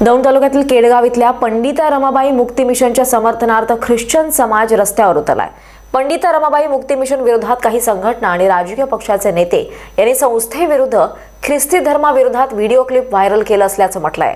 दौंड तालुक्यातील केडगाव इथल्या पंडिता रमाबाई मुक्ती मिशनच्या समर्थनार्थ ख्रिश्चन समाज रस्त्यावर उतरलाय. पंडिता रमाबाई मुक्ती मिशन विरोधात काही संघटना आणि राजकीय पक्षाचे नेते यांनी संस्थेविरुद्ध ख्रिस्ती धर्माविरोधात व्हिडिओ क्लिप व्हायरल केलं असल्याचं म्हटलंय.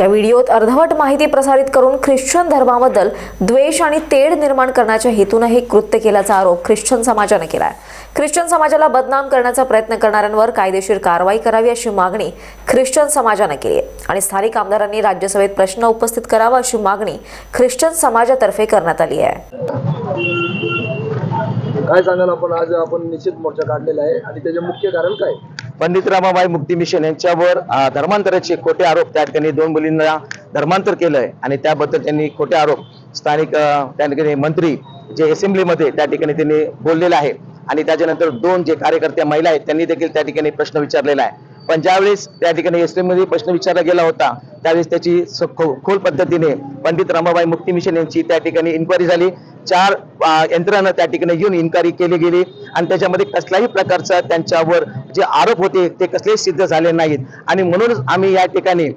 या व्हिडिओत अर्धवट माहिती प्रसारित करून ख्रिश्चन धर्माबद्दल द्वेष आणि तेढ निर्माण करण्याच्या हेतूनं हे कृत्य केल्याचा आरोप ख्रिश्चन समाजानं केला आहे ख्रिश्चन समाजाला बदनाम करण्याचा प्रयत्न करणाऱ्यांवर कायदेशीर कारवाई करावी अशी मागणी ख्रिश्चन समाजानं केली आहे. आणि स्थानिक आमदारांनी राज्यसभेत प्रश्न उपस्थित करावा अशी मागणी ख्रिश्चन समाजातर्फे करण्यात आली आहे. काय सांगाल आपण? आज आपण निश्चित मोर्चा काढलेला आहे. आणि त्याचे मुख्य कारण काय? पंडित रमाबाई मुक्ती मिशन यांच्यावर धर्मांतराचे खोटे आरोप त्या ठिकाणी दोन मुलींना धर्मांतर केलंय आणि त्याबद्दल त्यांनी खोटे आरोप स्थानिक त्या ठिकाणी मंत्री जे असेंब्लीमध्ये त्या ठिकाणी त्यांनी बोललेलं आहे. आणि त्याच्यानंतर दोन जे कार्यकर्त्या महिला आहेत त्यांनी देखील त्या ठिकाणी प्रश्न विचारलेला आहे. पण ज्यावेळेस त्या ठिकाणी असेंब्लीमध्ये प्रश्न विचारला गेला होता त्यावेळेस त्याची खोल पद्धतीने पंडित रमाबाई मुक्ती मिशन यांची त्या ठिकाणी इन्क्वायरी झाली. चार यंत्रणं यंत्रणा त्या ठिकाणी येऊन इन्क्वायरी केली गेली. आणि त्याच्यामध्ये कसल्याही प्रकारचा त्यांच्यावर जे आरोप होते ते कसलेही सिद्ध झाले नाहीत. आणि म्हणूनच आम्ही या ठिकाणी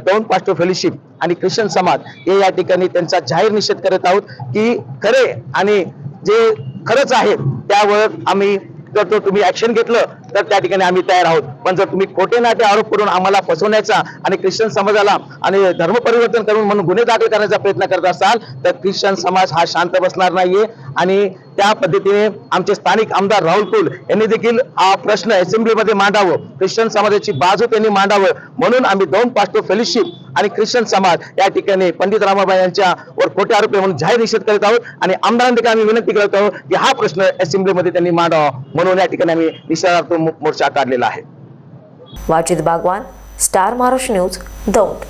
दोन पास्टो फेलोशिप आणि ख्रिश्चन समाज हे या ठिकाणी त्यांचा जाहीर निषेध करत आहोत की खरे आणि जे खरंच आहे त्यावर आम्ही जर तो तुम्ही ऍक्शन घेतलं तर त्या ठिकाणी आम्ही तयार आहोत. पण जर तुम्ही खोटे नाते आरोप करून आम्हाला फसवण्याचा आणि ख्रिश्चन समाजाला आणि धर्म परिवर्तन करून म्हणून गुन्हे दाखल करण्याचा प्रयत्न करत असाल तर ख्रिश्चन समाज हा शांत बसणार नाहीये. आणि त्या पद्धतीने आमचे स्थानिक आमदार राहुल कुल यांनी देखील हा प्रश्न असेंब्लीमध्ये मांडावं. ख्रिश्चन समाजाची बाजू त्यांनी मांडावं. म्हणून आम्ही दोन पास्टो फेलोशिप आणि ख्रिश्चन समाज या ठिकाणी पंडित रामाबाई यांच्या वर खोटे आरोप म्हणून जाहीर निषेध करत आहोत. आणि आमदारांनी आम्ही विनंती करत आहोत की हा प्रश्न असेंब्लीमध्ये त्यांनी मांडावा. म्हणून या ठिकाणी आम्ही निषेधार्थ मोर्चा काढलेला आहे. Vachit Bagwan star Maharashtra news Daund.